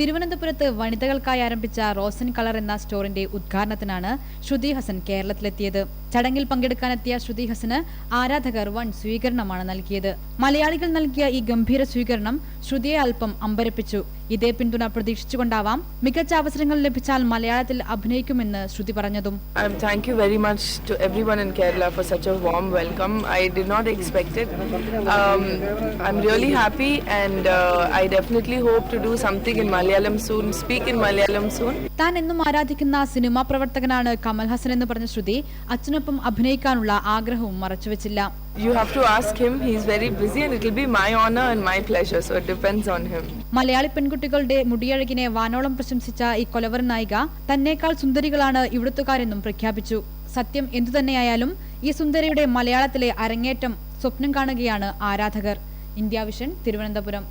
തിരുവനന്തപുരത്ത് വനിതകൾക്കായി ആരംഭിച്ച റോസൻ കളർ എന്ന സ്റ്റോറിന്റെ ഉദ്ഘാടനത്തിനാണ് ശ്രുതി ഹസൻ കേരളത്തിലെത്തിയത്. ചടങ്ങിൽ പങ്കെടുക്കാനെത്തിയ ശ്രുതി ഹസന് ആരാധകർ വൺ സ്വീകരണമാണ് നൽകിയത് മലയാളികൾ നൽകിയ ഈ ഗംഭീര സ്വീകരണം ശ്രുതിയെ അല്പം അമ്പരപ്പിച്ചു ഇതേ പിന്തുണ പ്രതീക്ഷിച്ചുകൊണ്ടാവാം മികച്ച അവസരങ്ങൾ ലഭിച്ചാൽ മലയാളത്തിൽ അഭിനയിക്കുമെന്ന് ശ്രുതി പറഞ്ഞതും very much to to everyone in Kerala for such a warm welcome. I did not expect it. I'm really happy, and I definitely hope to do something in Malayalam soon, speak in Malayalam soon. താൻ എന്നും ആരാധിക്കുന്ന cinema പ്രവർത്തകനാണ് കമൽ ഹസൻ എന്ന് പറഞ്ഞ ശ്രുതി അച്ഛനൊപ്പം അഭിനയിക്കാനുള്ള ആഗ്രഹവും മറച്ചുവെച്ചില്ല. You have to ask him. He's very busy, and it will be my honor and my pleasure, so it depends on him. Malayali പെൺകുട്ടികളുടെ മുടിയഴകിനെ വാനോളം പ്രശംസിച്ച ഈ കൊലവർ നായിക തന്നേക്കാൾ സുന്ദരികളാണ് ഇവിടുത്തുകാരെന്നും പ്രഖ്യാപിച്ചു. സത്യം എന്തുതന്നെയായാലും ഈ സുന്ദരിയുടെ മലയാളത്തിലെ അരങ്ങേറ്റം സ്വപ്നം കാണുകയാണ് ആരാധകർ. India vision Thiruvananthapuram.